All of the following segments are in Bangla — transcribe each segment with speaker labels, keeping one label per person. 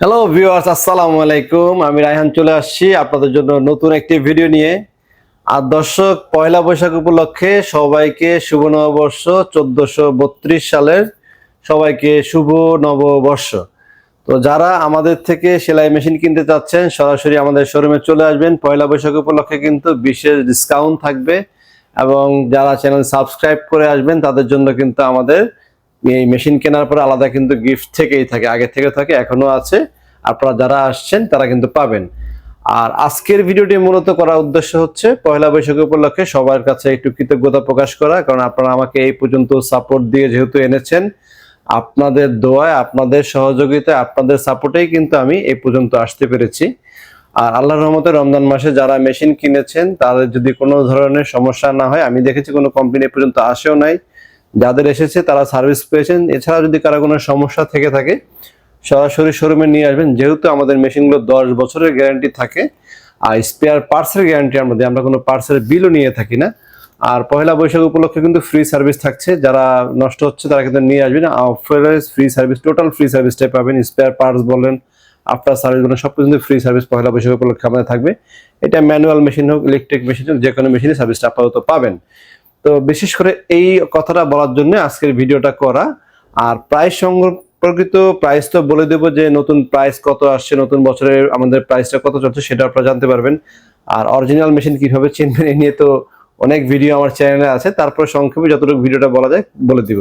Speaker 1: হ্যালো ভিউয়ার্স আসসালামু আলাইকুম। আমি রায়হান চলে আসছি আপনাদের জন্য নতুন একটি ভিডিও নিয়ে। আর দর্শক, পয়লা বৈশাখ উপলক্ষে সবাইকে শুভ নববর্ষ চোদ্দশো বত্রিশ সালের সবাইকে শুভ নববর্ষ। তো যারা আমাদের থেকে সেলাই মেশিন কিনতে চাচ্ছেন, সরাসরি আমাদের শোরুমে চলে আসবেন। পয়লা বৈশাখ উপলক্ষে কিন্তু বিশেষ ডিসকাউন্ট থাকবে এবং যারা চ্যানেল সাবস্ক্রাইব করে আসবেন, তাদের জন্য কিন্তু আমাদের এই মেশিন কেনার পর আলাদা কিন্তু গিফট থেকেই থাকে, আগে থেকে থাকে, এখনও আছে। আপনারা যারা আসছেন, তারা কিন্তু পাবেন। আর আজকের ভিডিওটি মূলত করার উদ্দেশ্য হচ্ছে, পয়লা বৈশাখ উপলক্ষে সবার কাছে একটু কৃতজ্ঞতা প্রকাশ করা, কারণ আপনারা আমাকে এই পর্যন্ত সাপোর্ট দিয়ে যেহেতু এনেছেন, আপনাদের দোয়ায়, আপনাদের সহযোগিতায়, আপনাদের সাপোর্টেই কিন্তু আমি এই পর্যন্ত আসতে পেরেছি। আর আল্লাহর রহমতে রমজান মাসে যারা মেশিন কিনেছেন, তাদের যদি কোনো ধরনের সমস্যা না হয়, আমি দেখেছি কোনো কোম্পানি পর্যন্ত আসেও নাই। যাদের এসেছে তারা সার্ভিস পেয়েছেন। এছাড়া যদি কারও কোনো সমস্যা থেকে থাকে, সরাসরি শোরুমে নিয়ে আসবেন। যেহেতু আমাদের মেশিনগুলো দশ বছরের গ্যারান্টি থাকে, আর স্পেয়ার পার্টসের গ্যারান্টি আমরা দিই আমরা কোনো পার্টসের বিলও নিয়ে থাকি না। আর পয়লা বৈশাখ উপলক্ষে কিন্তু ফ্রি সার্ভিস থাকছে। যারা নষ্ট হচ্ছে তারা কিন্তু নিয়ে আসবেন। অফারেজ ফ্রি সার্ভিস টোটাল ফ্রি সার্ভিসটাই পাবেন। স্পেয়ার পার্টস বলেন আফটার সার্ভিস বলেন, সব কিছু ফ্রি সার্ভিস পয়লা বৈশাখ উপলক্ষে আমাদের থাকবে। এটা ম্যানুয়াল মেশিন হোক ইলেকট্রিক মেশিন হোক যে কোনো মেশিনে সার্ভিসটা আপাতত পাবেন। তো বিশেষ করে এই কথাটা বলার জন্য আজকের ভিডিওটা করা। আর প্রাইস সম্পর্কিত প্রাইস তো বলে দেবো যে নতুন প্রাইস কত আসছে, নতুন বছরের আমাদের প্রাইসটা কত চলছে সেটা আপনারা জানতে পারবেন। আর অরিজিনাল মেশিন কীভাবে চিনবেন এই নিয়ে তো অনেক ভিডিও আমার চ্যানেলে আছে, তারপর সংক্ষেপে যতটুকু ভিডিওটা বলা যায় বলে দিব।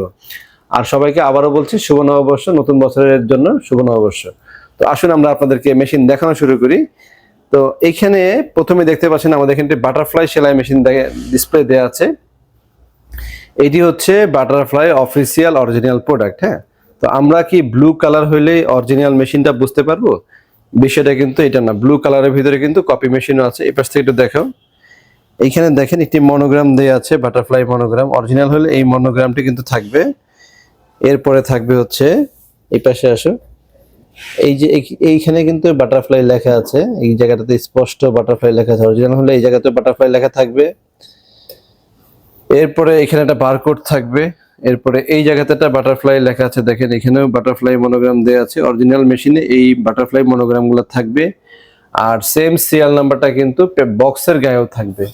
Speaker 1: আর সবাইকে আবারও বলছি, শুভ নববর্ষ, নতুন বছরের জন্য শুভ নববর্ষ। তো আসুন আমরা আপনাদেরকে মেশিন দেখানো শুরু করি। তো এইখানে প্রথমে দেখতে পাচ্ছেন আমাদের এখানে বাটারফ্লাই সেলাই মেশিন ডিসপ্লে দেওয়া আছে। এটি হচ্ছে বাটারফ্লাই অফিসিয়াল অরিজিনাল প্রোডাক্ট হ্যাঁ? তো আমরা কি ব্লু কালার হইলে অরিজিনাল মেশিনটা বুঝতে পারব? বিষয়টা কিন্তু এটা না, ব্লু কালারের ভিতরে কিন্তু কপি মেশিনও আছে। এই পাশ থেকে একটু দেখো। এইখানে দেখেন একটি মনোগ্রাম দেওয়া আছে, বাটারফ্লাই মনোগ্রাম। অরিজিনাল হলে এই মনোগ্রামটি কিন্তু থাকবে। এরপরে থাকবে হচ্ছে এই পাশে আসো। এই যে এই- এইখানে কিন্তু বাটারফ্লাই লেখা আছে। এই জায়গাটাতে স্পষ্ট বাটারফ্লাই লেখা আছে। অরিজিনাল হলে এই জায়গাতে বাটারফ্লাই লেখা থাকবে। এরপরে এখানে একটা বারকোড থাকবে। এরপরে এই জায়গাতে একটা বাটারফ্লাই লেখা আছে, দেখেন এখানেও বাটারফ্লাই মনোগ্রাম দেওয়া আছে। অরিজিনাল মেশিনে এই বাটারফ্লাই মনোগ্রামগুলো থাকবে। আর সেম সিরিয়াল নাম্বারটা কিন্তু বক্সের গায়েও থাকবে।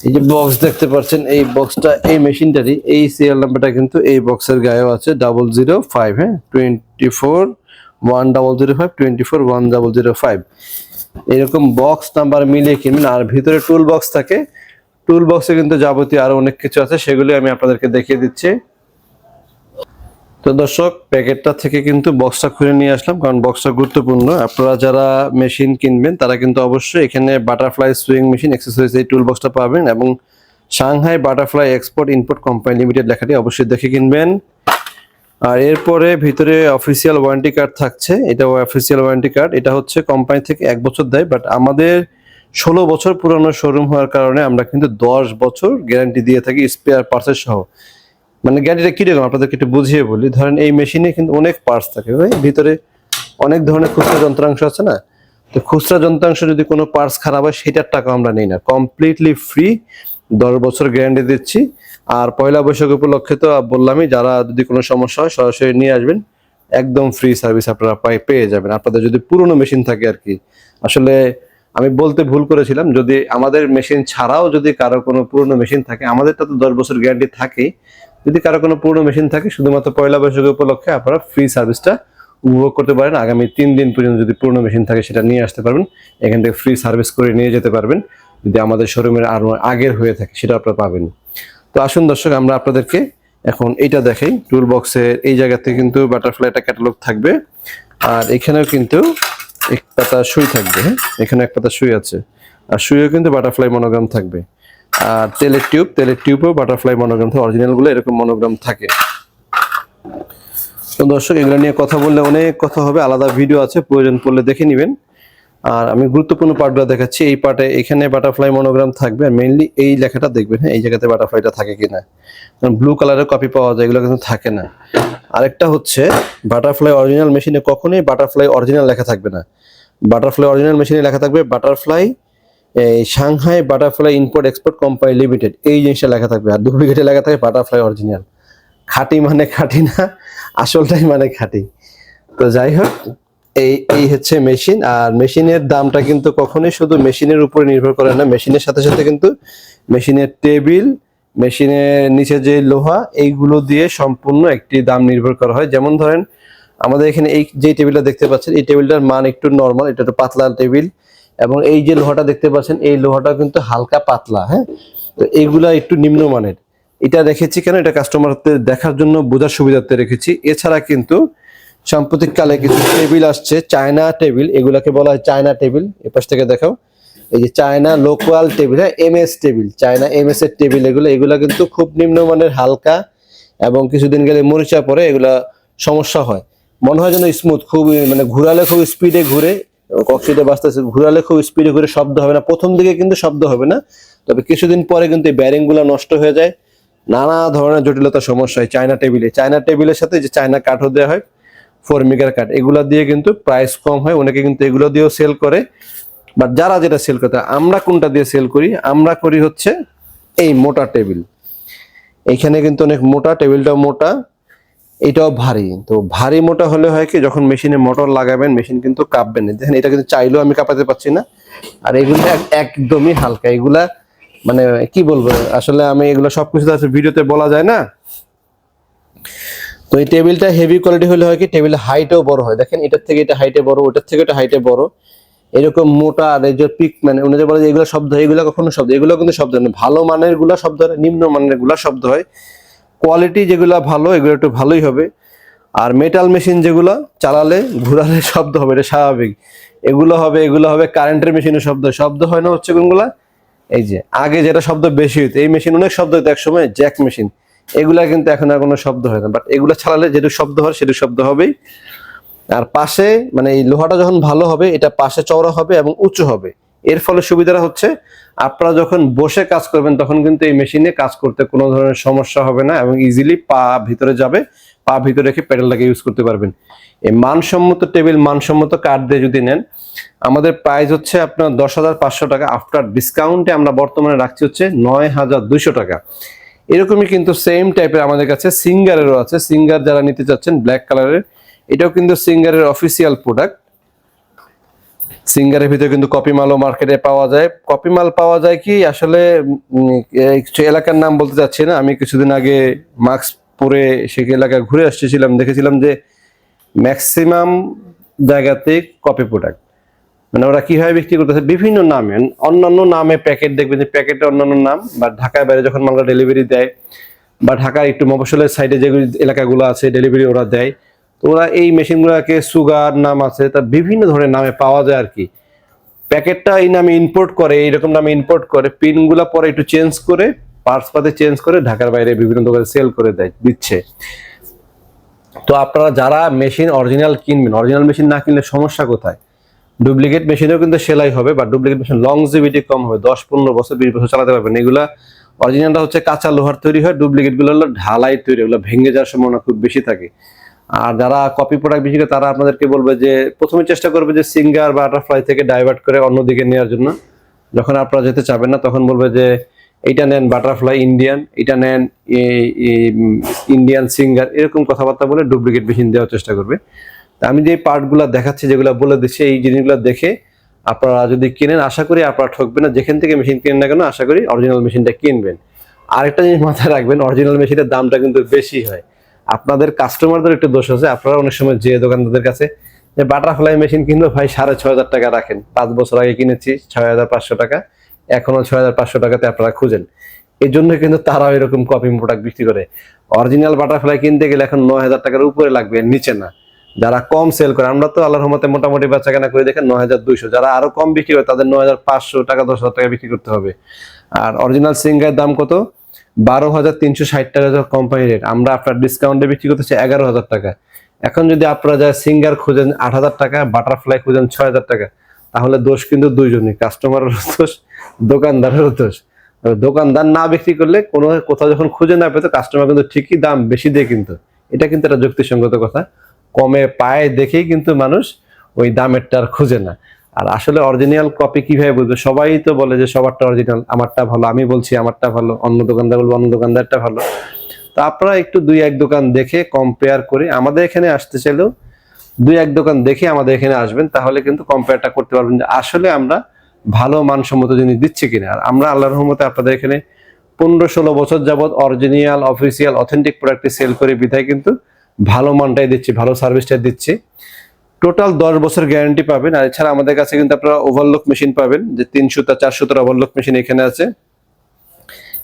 Speaker 1: এই যে বক্স দেখতে পাচ্ছেন, এই বক্সটা এই মেশিনটারই এই সিরিয়াল নাম্বারটা কিন্তু এই বক্সের গায়েও আছে। ডাবল জিরো ফাইভ হ্যাঁ? Twenty four one double zero five twenty four one double zero five এরকম বক্স নাম্বার মিলিয়ে কিনবেন আর ভিতরে টুল বক্স থাকে টুল বক্সে কিন্তু যাবতীয় আরও অনেক কিছু আছে সেগুলি আমি আপনাদেরকে দেখিয়ে দিচ্ছি। তো দর্শক, প্যাকেটটা থেকে কিন্তু বক্সটা খুলে নিয়ে আসলাম, কারণ বক্সটা গুরুত্বপূর্ণ। আপনারা যারা মেশিন কিনবেন, তারা কিন্তু অবশ্যই এখানে বাটারফ্লাই সুইং মেশিন এক্সারসাইজ এই টুল বক্সটা পাবেন এবং Shanghai butterfly export import company limited লেখাটি অবশ্যই দেখে কিনবেন। আর এরপরে ভিতরে অফিসিয়াল ওয়ারেন্টি কার্ড থাকছে এটা অফিসিয়াল ওয়ারেন্টি কার্ড এটা হচ্ছে কোম্পানি থেকে এক বছর দেয় বাট আমাদের ষোলো বছর পুরনো শোরুম হওয়ার কারণে আমরা কিন্তু দশ বছর গ্যারান্টি দিয়ে থাকি স্পেয়ার পার্টসের সহ। মানে গ্যারান্টিটা কীরকম? আপনাদেরকে একটু বুঝিয়ে বলি। ধরেন এই মেশিনে কিন্তু অনেক পার্টস থাকে। ভিতরে অনেক ধরনের খুচরা যন্ত্রাংশ আছে না? তো খুচরা যন্ত্রাংশ যদি কোনো পার্টস খারাপ হয়, সেটার টাকা আমরা নেই না। কমপ্লিটলি ফ্রি দশ বছর গ্যারান্টি দিচ্ছি। আর পয়লা বৈশাখ উপলক্ষে তো বললামই, যারা যদি কোনো সমস্যা হয়, সরাসরি নিয়ে আসবেন। একদম ফ্রি সার্ভিস আপনারা পেয়ে যাবেন। আপনাদের যদি পুরনো মেশিন থাকে আর কি। আসলে আমি বলতে ভুল করেছিলাম, যদি আমাদের মেশিন ছাড়াও যদি কারও কোনো পুরনো মেশিন থাকে, আমাদেরটা তো দশ বছর গ্যারান্টি থাকেই, যদি কারও কোনো পুরনো মেশিন থাকে, শুধুমাত্র পয়লা বৈশাখ উপলক্ষে আপনারা ফ্রি সার্ভিসটা উপভোগ করতে পারেন। আগামী তিন দিন পর্যন্ত যদি পুরনো মেশিন থাকে, সেটা নিয়ে আসতে পারবেন। এখান থেকে ফ্রি সার্ভিস করে নিয়ে যেতে পারবেন। যদি আমাদের শোরুমের আরও আগের হয়ে থাকে, সেটা আপনারা পাবেন। তো আসুন দর্শক, আমরা আপনাদেরকে এখন এইটা দেখাই। টুল বক্সের এই জায়গাতে কিন্তু বাটারফ্লাইটা ক্যাটালগ থাকবে। আর এখানেও কিন্তু এক পাতা সুই থাকবে হ্যাঁ? এখানে এক পাতা সুই আছে। আর সুইও কিন্তু বাটারফ্লাই মনোগ্রাম থাকবে। আর তেলের টিউব তেলের টিউবও বাটারফ্লাই মনোগ্রাম থাকে অরিজিনালগুলো এরকম মনোগ্রাম থাকে। তো দর্শক, এগুলো নিয়ে কথা বললে অনেক কথা হবে, আলাদা ভিডিও আছে, প্রয়োজন পড়লে দেখে নেবেন। আর আমি গুরুত্বপূর্ণ পার্টগুলো দেখাচ্ছি, এই পার্টে এখানে বাটারফ্লাই মনোগ্রাম থাকবে, আর মেইনলি এই লেখাটা দেখবেন হ্যাঁ এই জায়গাতে বাটারফ্লাইটা থাকে কিনা। কারণ ব্লু কালারের কপি পাওয়া যায়, এগুলো কিন্তু থাকে না। আরেকটা হচ্ছে বাটারফ্লাই অরিজিনাল মেশিনে কখনোই বাটারফ্লাই অরিজিনাল লেখা থাকবে না। বাটারফ্লাই অরিজিনাল মেশিনে লেখা থাকবে butterfly Shanghai butterfly import export company limited এই জিনিসটা লেখা থাকবে। আর ডুপ্লিকেটে লেখা থাকবে বাটারফ্লাই অরিজিনাল খাঁটি মানে খাঁটি না, আসলটাই মানে খাঁটি। তো যাই হোক, এই এই হচ্ছে মেশিন আর মেশিনের দামটা কিন্তু কখনোই শুধু মেশিনের উপরে নির্ভর করে না মেশিনের সাথে সাথে কিন্তু মেশিনের টেবিল মেশিনের নিচে যে লোহা, এইগুলো দিয়ে সম্পূর্ণ একটি দাম নির্ভর করা হয়। যেমন ধরেন, আমাদের এখানে এই যে টেবিলটা দেখতে পাচ্ছেন, এই টেবিলটার মান একটু নর্মাল এটা একটু পাতলা টেবিল। এবং এই যে লোহাটা দেখতে পাচ্ছেন, এই লোহাটা কিন্তু হালকা পাতলা হ্যাঁ? তো এইগুলা একটু নিম্নমানের। এটা রেখেছি কেন? এটা কাস্টমারদের দেখার জন্য, বোঝার সুবিধার্থে রেখেছি। এছাড়া কিন্তু সাম্প্রতিক কালে কিছু টেবিল আসছে, চায়না টেবিল। এগুলাকে বলা হয় চায়না টেবিল। এ পাশ থেকে দেখাও। এই যে চায়না লোকাল টেবিল হ্যাঁ M S table, China M S এর টেবিল এগুলো এগুলো কিন্তু খুব নিম্নমানের হালকা এবং কিছুদিন গেলে মরিচা পরে এগুলা সমস্যা হয়। মনে হয় যেন স্মুথ খুব মানে ঘুরালে খুব স্পিডে ঘুরে কক্সিতে বাঁচতেছে ঘুরালে খুব স্পিডে ঘুরে শব্দ হবে না। প্রথম দিকে কিন্তু শব্দ হবে না, তবে কিছুদিন পরে কিন্তু এই ব্যারিংগুলা নষ্ট হয়ে যায়। নানা ধরনের জটিলতা সমস্যা হয় চায়না টেবিলে। চায়না টেবিলের সাথে যে চায়না কাঠও দেওয়া হয় ফোর মিগার কাঠ, এগুলা দিয়ে কিন্তু প্রাইস কম হয়, অনেকে কিন্তু এগুলো দিয়েও সেল করে। বাট যারা যেটা সেল করতে আমরা কোনটা দিয়ে সেল করি? আমরা করি হচ্ছে এই মোটা টেবিল এখানে কিন্তু অনেক মোটা টেবিলটাও মোটা, এটাও ভারী। তো ভারী মোটা হলে হয় কি, যখন মেশিনে মোটর লাগাবেন মেশিন কিন্তু কাঁপবে না। দেখেন, এটা কিন্তু চাইলেও আমি কাঁপাতে পারছি না। আর এগুলো একদমই হালকা। এগুলা মানে কি বলব, আসলে আমি এগুলো সবকিছু তো ভিডিওতে বলা যায় না। তো এই টেবিলটা হেভি কোয়ালিটি হলে হয় কি টেবিলের হাইটও বড় হয়। দেখেন, এটার থেকে এটা হাইটে বড়, ওটার থেকে এটা হাইটে বড়। এরকম মোটা যে পিক মানে উনি যে বলে এগুলো শব্দ হয় এগুলো কখনো শব্দ, এগুলো কিন্তু শব্দ না ভালো মানেরগুলা শব্দ হয়, নিম্ন মানেরগুলা শব্দ হয়। কোয়ালিটি যেগুলা ভালো, এগুলো একটু ভালোই হবে। আর মেটাল মেশিন যেগুলো, চালালে ঘুরালে শব্দ হবে, এটা স্বাভাবিক। এগুলো হবে এগুলো হবে কারেন্টের মেশিনের শব্দ। শব্দ হয় না হচ্ছে কোনগুলা? এই যে, আগে যেটা শব্দ বেশি হইতো, এই মেশিন অনেক শব্দ হইতো একসময় জ্যাক মেশিন এগুলা কিন্তু এখন আর কোনো শব্দ হয় না। বাট এগুলো চালালে যেটুকু শব্দ হয় সেটুকু শব্দ হবেই। আর পাশে মানে এই লোহাটা যখন ভালো হবে, এটা পাশে চওড়া হবে এবং উঁচু হবে। এর ফলে সুবিধাটা হচ্ছে, আপনারা যখন বসে কাজ করবেন, তখন কিন্তু এই মেশিনে কাজ করতে কোনো ধরনের সমস্যা হবে না এবং ইজিলি পা ভিতরে যাবে, পা ভিতরে রেখে প্যাডেলটাকে ইউজ করতে পারবেন। এই মানসম্মত টেবিল মানসম্মত কাঠ দিয়ে যদি নেন, আমাদের প্রাইস হচ্ছে আপনার দশ হাজার পাঁচশো টাকা। আফটার ডিসকাউন্টে আমরা বর্তমানে রাখছি হচ্ছে নয় হাজার দুইশো টাকা। এরকমই কিন্তু সেম টাইপের আমাদের কাছে সিঙ্গারেরও আছে। সিঙ্গার যারা নিতে চাচ্ছেন ব্ল্যাক কালারের এটাও কিন্তু সিঙ্গারের অফিসিয়াল প্রোডাক্ট সিঙ্গারের ভিতরে কিন্তু কপি মালও মার্কেটে পাওয়া যায়। কপি মাল পাওয়া যায় কি? আসলে কিছু এলাকার নাম বলতে চাচ্ছি না। আমি কিছুদিন আগে মাস্ক পরে সে এলাকায় ঘুরে আসছিলাম দেখেছিলাম যে ম্যাক্সিমাম জায়গাতে কপি প্রোডাক্ট মানে ওরা কীভাবে বিক্রি করতেছে? বিভিন্ন নামে। অন্যান্য নামে প্যাকেট দেখবেন যে প্যাকেটে অন্যান্য নাম, বা ঢাকার বাইরে যখন মালটা ডেলিভারি দেয়, বা ঢাকার একটু মফসলের সাইডে যে এলাকাগুলো আছে ডেলিভারি ওরা দেয়। তো ওরা এই মেশিনগুলোকে সুগার, নাম আছে, তা বিভিন্ন ধরনের নামে পাওয়া যায় আর কি। প্যাকেটটা এই নামে ইম্পোর্ট করে, এইরকম নামে ইম্পোর্ট করে, পিনগুলো পরে একটু চেঞ্জ করে পার্টস পাতে চেঞ্জ করে ঢাকার বাইরে বিভিন্ন দোকানে সেল করে দেয়, দিচ্ছে। তো আপনারা যারা মেশিন অরিজিনাল কিনবেন অরিজিনাল মেশিন না কিনলে সমস্যা কোথায়? ডুপ্লিকেট মেশিনেও কিন্তু সেলাই হবে বা ডুপ্লিকেট মেশিন লংজিভিটি কম হবে, দশ, পনেরো বছর, বিশ বছর চালাতে পারবেন। এগুলা অরিজিনালটা হচ্ছে কাঁচা লোহার তৈরি হয় ডুপ্লিকেটগুলো হলো ঢালাই তৈরি, এগুলো ভেঙে যাওয়ার সম্ভাবনা খুব বেশি থাকে। আর যারা কপি প্রোডাক্ট বেশি করে তারা আপনাদেরকে বলবে যে প্রথমে চেষ্টা করবে যে সিঙ্গার বাটারফ্লাই থেকে ডাইভার্ট করে অন্যদিকে নেওয়ার জন্য। যখন আপনারা যেতে চাবেন না, তখন বলবে যে এইটা নেন বাটারফ্লাই ইন্ডিয়ান এটা নেন ইন্ডিয়ান সিঙ্গার এরকম কথাবার্তা বলে ডুপ্লিকেট মেশিন দেওয়ার চেষ্টা করবে। তা আমি যে পার্টগুলো দেখাচ্ছি, যেগুলো বলে দিচ্ছি, এই জিনিসগুলো দেখে আপনারা যদি কিনেন, আশা করি আপনারা ঠকবেন না। যেখান থেকে মেশিন কিনেন না কেন, আশা করি অরিজিনাল মেশিনটা কিনবেন। আরেকটা জিনিস মাথায় রাখবেন অরিজিনাল মেশিনের দামটা কিন্তু বেশি হয়। আপনাদের কাস্টমারদের একটু দোষ আছে। আপনারা অনেক সময় যে দোকানদারদের কাছে যে বাটারফ্লাই মেশিন কিন্তু ভাই সাড়ে ছয় হাজার টাকা রাখেন। পাঁচ বছর আগে কিনেছি, ছয় হাজার পাঁচশো টাকা। এখনও ছয় হাজার পাঁচশো টাকাতে আপনারা খুঁজেন। এই জন্য কিন্তু তারাও এরকম কপি প্রোডাক্ট বিক্রি করে। অরিজিনাল বাটারফ্লাই কিনতে গেলে এখন নয় হাজার টাকার উপরে লাগবে নিচে না। যারা কম সেল করে, আমরা তো আল্লাহর রহমতে মোটামুটি বেচা কেনা করে দেখেন নয় হাজার দুইশো। যারা আরও কম বিক্রি করে, তাদের নয় হাজার পাঁচশো টাকা, দশ হাজার টাকা বিক্রি করতে হবে। আর অরিজিনাল সিঙ্গার দাম কত? বারো হাজার তিনশো ষাট টাকা কোম্পানি রেট আমরা আপনার ডিসকাউন্টে বিক্রি করতেছি এগারো হাজার টাকা। এখন যদি আপনারা যা সিঙ্গার খুঁজেন আট হাজার টাকা বাটারফ্লাই খুঁজেন ছয় হাজার টাকা, তাহলে দোষ কিন্তু দুইজনই। কাস্টমারের দোষ, দোকানদারেরও দোষ। দোকানদার না বিক্রি করলে কোনো কোথাও যখন খুঁজে না পেতো কাস্টমার কিন্তু ঠিকই দাম বেশি দিয়ে কিন্তু। এটা কিন্তু একটা যুক্তিসঙ্গত কথা। কমে পায় দেখেই কিন্তু মানুষ ওই দামেরটা আর খুঁজে না। আর আসলে অরিজিনাল কপি কীভাবে বুঝবে? সবাই তো বলে যে সবারটা অরিজিনাল আমারটা ভালো, আমি বলছি আমারটা ভালো, অন্য দোকানদার বলব অন্য দোকানদারটা ভালো। তো আপনারা একটু দুই এক দোকান দেখে কম্পেয়ার করে আমাদের এখানে আসতে চাইলেও দুই এক দোকান দেখে আমাদের এখানে আসবেন, তাহলে কিন্তু কম্পেয়ারটা করতে পারবেন যে আসলে আমরা ভালো মানসম্মত জিনিস দিচ্ছি কিনা। আর আমরা আল্লাহর রহমতে আপনাদের এখানে পনেরো ষোলো বছর যাবত অরিজিনাল অফিসিয়াল অথেন্টিক প্রোডাক্টটি সেল করে বিধায় কিন্তু ভালো মানটাই দিচ্ছি, ভালো সার্ভিসটাই দিচ্ছি। টোটাল দশ বছর গ্যারান্টি পাবেন। আর এছাড়া আমাদের কাছে কিন্তু আপনারা ওভারলক মেশিন পাবেন, যে তিনশো তা চারশো তার ওভারলক মেশিন এখানে আছে।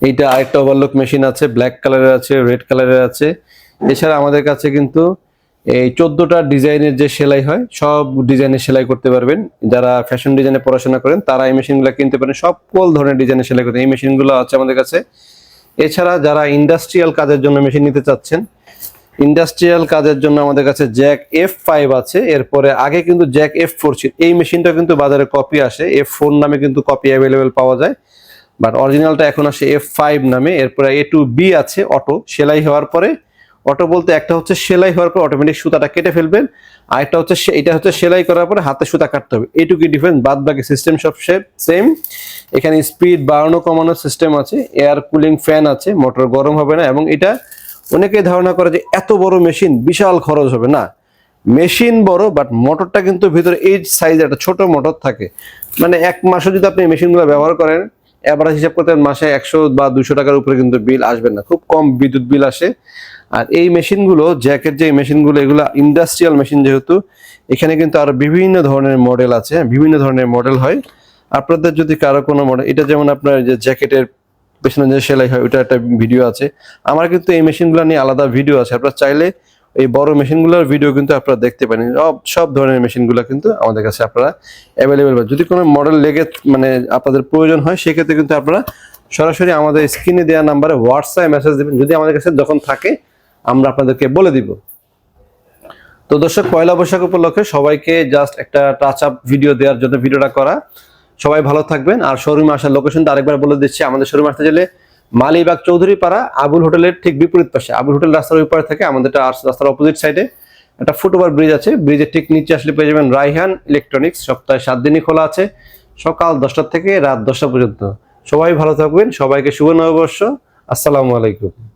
Speaker 1: এইটা আরেকটা ওভারলক মেশিন আছে ব্ল্যাক কালারের আছে রেড কালারের আছে। এছাড়া আমাদের কাছে কিন্তু এই চোদ্দটা ডিজাইনের যে সেলাই হয়, সব ডিজাইনের সেলাই করতে পারবেন। যারা ফ্যাশন ডিজাইনে পড়াশোনা করেন, তারা এই মেশিনগুলো কিনতে পারেন। সকল ধরনের ডিজাইনের সেলাই করতে এই মেশিনগুলো আছে আমাদের কাছে। এছাড়া যারা ইন্ডাস্ট্রিয়াল কাজের জন্য মেশিন নিতে চাচ্ছেন ইন্ডাস্ট্রিয়াল কাজের জন্য আমাদের কাছে জ্যাক এফ ফাইভ আছে। এরপরে আগে কিন্তু জ্যাক এফ ফোর ছিল। এই মেশিনটা কিন্তু বাজারে কপি আসে। এফ ফোর নামে কিন্তু কপি অ্যাভেলেবেল পাওয়া যায়। বাট অরিজিনালটা এখন আসে এফ ফাইভ নামে। এরপরে এ টু বি আছে অটো সেলাই হওয়ার পরে অটো বলতে একটা হচ্ছে সেলাই হওয়ার পর অটোমেটিক সুতাটা কেটে ফেলবেন। আর একটা হচ্ছে এটা হচ্ছে সেলাই করার পরে হাতে সুতা কাটতে হবে। এইটুকুই ডিফারেন্স বাদ বাকি সিস্টেম সব সেম এখানে স্পিড বাড়ানো কমানোর সিস্টেম আছে। এয়ার কুলিং ফ্যান আছে। মোটর গরম হবে না। এবং এটা অনেকে ধারণা করে যে এত বড় মেশিন বিশাল খরচ হবে। না, মেশিন বড় বাট মোটরটা কিন্তু ভিতরে এই সাইজ একটা ছোট মোটর থাকে। মানে এক মাসও যদি আপনি মেশিনগুলো ব্যবহার করেন এভারেজ হিসাব করতে মাসে একশো বা দুশো টাকার উপরে কিন্তু বিল আসবে না। খুব কম বিদ্যুৎ বিল আসে। আর এই মেশিনগুলো জ্যাকের যে মেশিনগুলো, এগুলো ইন্ডাস্ট্রিয়াল মেশিন যেহেতু, এখানে কিন্তু আরও বিভিন্ন ধরনের মডেল আছে। বিভিন্ন ধরনের মডেল হয়। আপনাদের যদি কারও কোনো মডেল এটা যেমন আপনার যে জ্যাকেটের পেছনে যে সেলাই হয় ওটা একটা ভিডিও আছে। আমার কিন্তু এই মেশিনগুলো নিয়ে আলাদা ভিডিও আছে। আপনারা চাইলে এই বড় মেশিনগুলোর ভিডিও কিন্তু আপনারা দেখতে পারেন। সব সব ধরনের মেশিনগুলো কিন্তু আমাদের কাছে আপনারা অ্যাভেলেবেল যদি কোনো মডেল লেগে মানে আপনাদের প্রয়োজন হয়, সেক্ষেত্রে কিন্তু আপনারা সরাসরি আমাদের স্ক্রিনে দেওয়া নাম্বারে হোয়াটসঅ্যাপ মেসেজ দেবেন। যদি আমাদের কাছে যখন থাকে, আমরা আপনাদেরকে বলে দিব। তো দর্শক, পয়লা বৈশাখ উপলক্ষে সবাইকে জাস্ট একটা টাচ আপ ভিডিও দেওয়ার জন্য ভিডিওটা করা। সবাই ভালো থাকবেন। আর শোরুমে আসার লোকেশনটা আরেকবার বলে দিচ্ছি। আমাদের শোরুমে আসতে গেলে মালিবাগ চৌধুরী পাড়া আবুল হোটেলের ঠিক বিপরীত পাশে। আবুল হোটেল রাস্তার ওই পারে থেকে আমাদের রাস্তার অপোজিট সাইডে একটা ফুটওভার ব্রিজ আছে। ব্রিজের ঠিক নিচে আসলে পেয়ে যাবেন রাইহান ইলেকট্রনিক্স সপ্তাহে সাত দিনই খোলা আছে। সকাল দশটা থেকে রাত দশটা পর্যন্ত। সবাই ভালো থাকবেন। সবাইকে শুভ নববর্ষ। আসসালামু আলাইকুম।